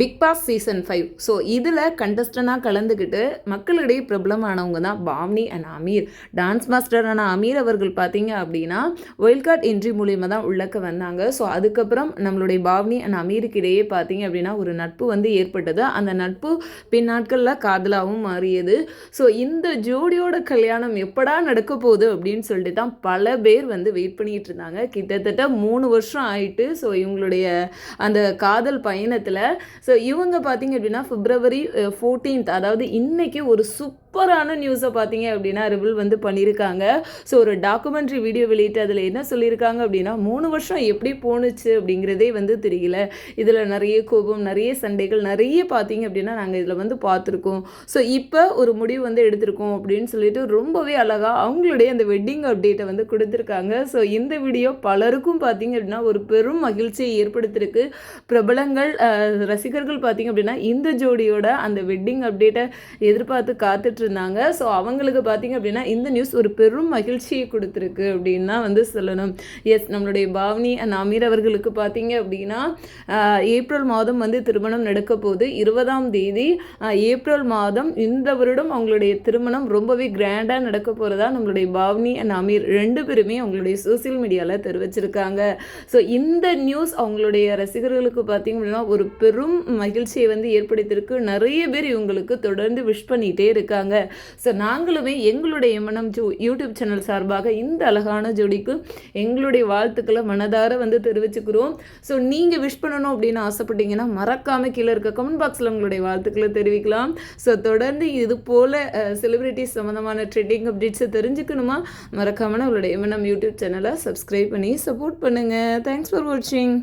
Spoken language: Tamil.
Bigg Boss season five so இதில் கண்டஸ்டனாக கலந்துக்கிட்டு மக்களிடையே பிரபலமானவங்க தான் பாவ்னி அண்ட் அமீர் டான்ஸ் மாஸ்டரான அமீர் அவர்கள் பார்த்தீங்க அப்படின்னா ஒயில்ட் கார்ட் என்ட்ரி மூலியமாக தான் உள்ளக்க வந்தாங்க. ஸோ அதுக்கப்புறம் நம்மளுடைய பாவ்னி அண்ட் அமீருக்கு இடையே பார்த்தீங்க அப்படின்னா ஒரு நட்பு வந்து ஏற்பட்டது. அந்த நட்பு பின் நாட்களில் காதலாகவும் மாறியது. ஸோ இந்த ஜோடியோட கல்யாணம் எப்படா நடக்க போகுது அப்படின்னு சொல்லிட்டு தான் பல பேர் வந்து வெயிட் பண்ணிட்டு இருந்தாங்க. கிட்டத்தட்ட மூணு வருஷம் ஆயிட்டு ஸோ இவங்களுடைய அந்த காதல் பயணத்தில் ஸோ இவங்க பார்த்தீங்க அப்படின்னா பிப்ரவரி ஃபோர்டீன்த் அதாவது இன்றைக்கி ஒரு சூப்பரான நியூஸை பார்த்தீங்க அப்படின்னா ரிவில் வந்து பண்ணியிருக்காங்க ஸோ ஒரு டாக்குமெண்ட்ரி வீடியோ வெளியிட்டு அதில் என்ன சொல்லியிருக்காங்க அப்படின்னா மூணு வருஷம் எப்படி போணுச்சு அப்படிங்கிறதே வந்து தெரியல. இதில் நிறைய கோபம் நிறைய சண்டைகள் நிறைய பார்த்தீங்க அப்படின்னா நாங்கள் இதில் வந்து பார்த்துருக்கோம் ஸோ இப்போ ஒரு முடிவு வந்து எடுத்திருக்கோம் அப்படின்னு சொல்லிட்டு ரொம்பவே அழகாக அவங்களுடைய அந்த வெட்டிங் அப்டேட்டை வந்து கொடுத்துருக்காங்க. ஸோ இந்த வீடியோ பலருக்கும் பார்த்தீங்க அப்படின்னா ஒரு பெரும் மகிழ்ச்சியை ஏற்படுத்தியிருக்கு பிரபலங்கள் ரசிகர்கள் பார்த்தீங்க அப்படின்னா இந்த ஜோடியோட அந்த வெட்டிங் அப்டேட்டை எதிர்பார்த்து காத்துட்டு இருந்தாங்க ஸோ அவங்களுக்கு பார்த்தீங்க அப்படின்னா இந்த நியூஸ் ஒரு பெரும் மகிழ்ச்சியை கொடுத்துருக்கு அப்படின்னா வந்து சொல்லணும். எஸ் நம்மளுடைய பாவனி அண்ட் அமீர் அவர்களுக்கு பார்த்தீங்க அப்படின்னா ஏப்ரல் மாதம் வந்து திருமணம் நடக்க போகுது. இருபதாம் தேதி ஏப்ரல் மாதம் இந்த வருடம் அவங்களுடைய திருமணம் ரொம்பவே கிராண்டாக நடக்க போகிறதா நம்மளுடைய பாவனி அண்ட் அமீர் ரெண்டு பேருமே அவங்களுடைய சோஷியல் மீடியாவில் தெரிவிச்சிருக்காங்க. ஸோ இந்த நியூஸ் அவங்களுடைய ரசிகர்களுக்கு பார்த்தீங்க அப்படின்னா ஒரு பெரும் மகிழ்ச்சியை வந்து ஏற்படுத்தியிருக்கு. நிறைய பேர் இவங்களுக்கு தொடர்ந்து விஷ் பண்ணிகிட்டே இருக்காங்க. ஸோ நாங்களுமே எங்களுடைய எம்என்எம் ஜூ யூடியூப் சேனல் சார்பாக இந்த அழகான ஜோடிக்கு எங்களுடைய வாழ்த்துக்களை மனதார வந்து தெரிவிச்சுக்கிறோம். ஸோ நீங்கள் விஷ் பண்ணணும் அப்படின்னு ஆசைப்பட்டீங்கன்னா மறக்காமல் கீழே இருக்க கமெண்ட் பாக்ஸில் உங்களுடைய வாழ்த்துக்களை தெரிவிக்கலாம். ஸோ தொடர்ந்து இது போல் செலிபிரிட்டிஸ் சம்மந்தமான ட்ரெண்டிங் அப்டேட்ஸை தெரிஞ்சுக்கணுமா? மறக்காமல் உங்களுடைய எம்என்எம் யூடியூப் சேனலை சப்ஸ்கிரைப் பண்ணி சப்போர்ட் பண்ணுங்கள் தேங்க்ஸ் ஃபார் வாட்சிங்